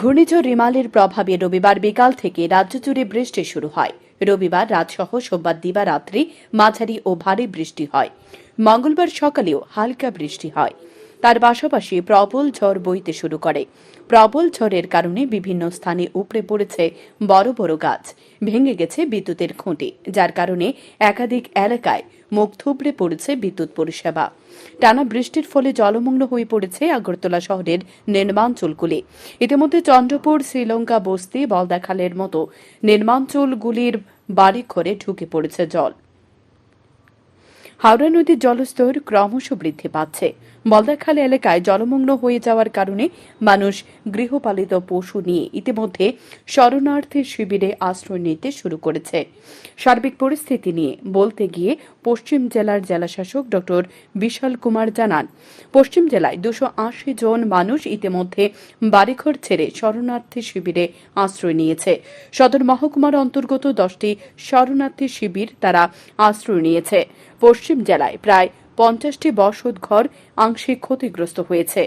ঘূর্ণিঝড় রিমালের প্রভাবে রবিবার বিকাল থেকে রাজ্য জুড়ে বৃষ্টি শুরু হয়। রবিবার রাতসহ সোমবার দিবারাত্রি মাঝারি ও ভারী বৃষ্টি হয়। মঙ্গলবার সকালেও হালকা বৃষ্টি হয়। তার পাশাপাশি প্রবল ঝড় বইতে শুরু করে। প্রবল ঝড়ের কারণে বিভিন্ন স্থানে উপড়ে পড়েছে বড় বড় গাছ। ভেঙে গেছে বিদ্যুতের খুঁটি, যার কারণে একাধিক এলাকায় মুখ থুবড়ে পড়েছে বিদ্যুৎ পরিষেবা। টানা বৃষ্টির ফলে জলমগ্ন হয়ে পড়েছে আগরতলা শহরের নির্মাঞ্চলগুলি। ইতিমধ্যে চন্দ্রপুর, শ্রীলঙ্কা, বস্তি বলদাখালের মতো নির্মাঞ্চলগুলির বাড়িঘরে ঢুকে পড়েছে জল। হাওড়া নদীর জলস্তর ক্রমশ বৃদ্ধি পাচ্ছে। বলদাখাল এলাকায় জলমগ্ন হয়ে যাওয়ার কারণে মানুষ গৃহপালিত পশু নিয়ে ইতিমধ্যে শরণার্থী শিবিরে আশ্রয় নিতে শুরু করেছে। সার্বিক পরিস্থিতি নিয়ে বলতে গিয়ে পশ্চিম জেলার জেলাশাসক ড বিশাল কুমার জানান, পশ্চিম জেলায় দুশো জন মানুষ ইতিমধ্যে বাড়িঘর ছেড়ে শরণার্থী শিবিরে আশ্রয় নিয়েছে। সদর মহকুমার অন্তর্গত দশটি শরণার্থী শিবির তারা আশ্রয় নিয়েছে। পশ্চিম জেলায় প্রায় পঞ্চাশটি বসত ঘর আংশিক ক্ষতিগ্রস্ত হয়েছে।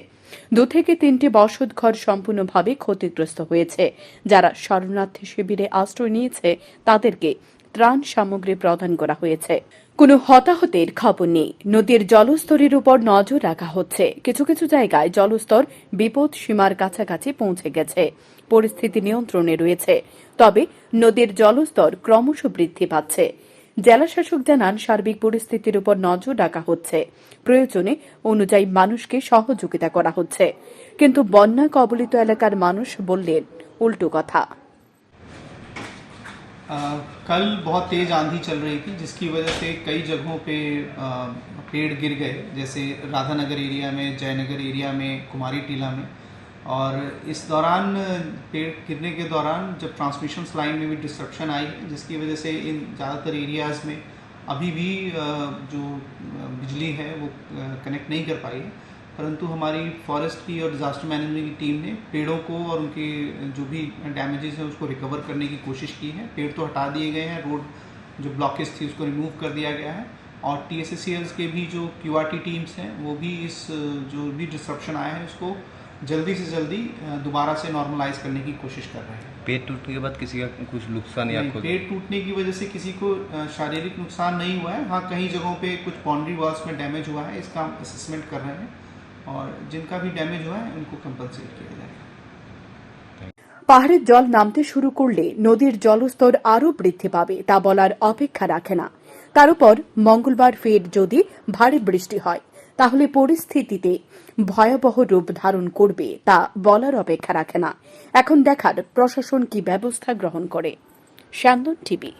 দু থেকে তিনটি বসত ঘর সম্পূর্ণভাবে ক্ষতিগ্রস্ত হয়েছে। যারা শরণার্থী শিবিরে আশ্রয় নিয়েছে, তাদেরকে ত্রাণ সামগ্রী প্রদান করা হয়েছে। কোনো হতাহতের খবর নেই। নদীর জলস্তরের উপর নজর রাখা হচ্ছে। কিছু কিছু জায়গায় জলস্তর বিপদ সীমার কাছাকাছি পৌঁছে গেছে। পরিস্থিতি নিয়ন্ত্রণে রয়েছে। তবে নদীর জলস্তর ক্রমশ বৃদ্ধি পাচ্ছে। জেলা শাসক জানান সার্বিক পরিস্থিতির উপর নজর রাখা হচ্ছে প্রয়োজনে অনুযায়ী মানুষকে সহযোগিতা করা হচ্ছে কিন্তু বন্যা কবলিত এলাকার মানুষ বললেন উল্টো কথা अ, कल बहुत तेज़ आंधी चल रही थी जिसकी वजह से कई जगहों पे अ, पेड़ गिर गए जैसे राधानगर एरिया में जयनगर एरिया में कुमारी टीला में और इस दौरान पेड़ गिरने के दौरान जब ट्रांसमिशन लाइन में भी डिस्ट्रक्शन आई, जिसकी वजह से इन ज़्यादातर एरियाज़ में अभी भी जो बिजली है, वो कनेक्ट नहीं कर पाई है। परंतु हमारी फॉरेस्ट की और डिज़ास्टर मैनेजमेंट की टीम ने पेड़ों को और उनके, जो भी डैमेजेस हैं, उसको रिकवर करने की कोशिश की है। पेड़ तो हटा दिए गए हैं रोड जो ब्लॉकेज थी, उसको रिमूव कर दिया गया है। और टी के भी जो क्यूआरटी टीम्स हैं, वो भी इस, जो भी डिस्ट्रप्शन आया है, उसको जल्दी से जल्दी अ, दोबारा से नॉर्मलाइज करने की कोशिश कर रहे हैं पेड़ टूटने के बाद किसी का कुछ नुकसान या नहीं, खुद पेड़ टूटने की वजह से किसी को अ, शारीरिक नुकसान नहीं हुआ है हाँ कई जगहों पे कुछ बाउंड्री वॉल्स में डैमेज हुआ है इसका हम असेसमेंट कर रहे हैं और जिनका भी डैमेज हुआ है उनको कंपनसेट किया जाएगा পাহাড়ের জল নামতে শুরু করলে নদীর জলস্তর আরও বৃদ্ধি পাবে তা বলার অপেক্ষা রাখে না তার উপর মঙ্গলবার ফের যদি ভারী বৃষ্টি হয় তাহলে পরিস্থিতিতে ভয়াবহ রূপ ধারণ করবে তা বলার অপেক্ষা রাখে না। এখন দেখার প্রশাসন কি ব্যবস্থা গ্রহণ করে। শ্যান্দন টিভি।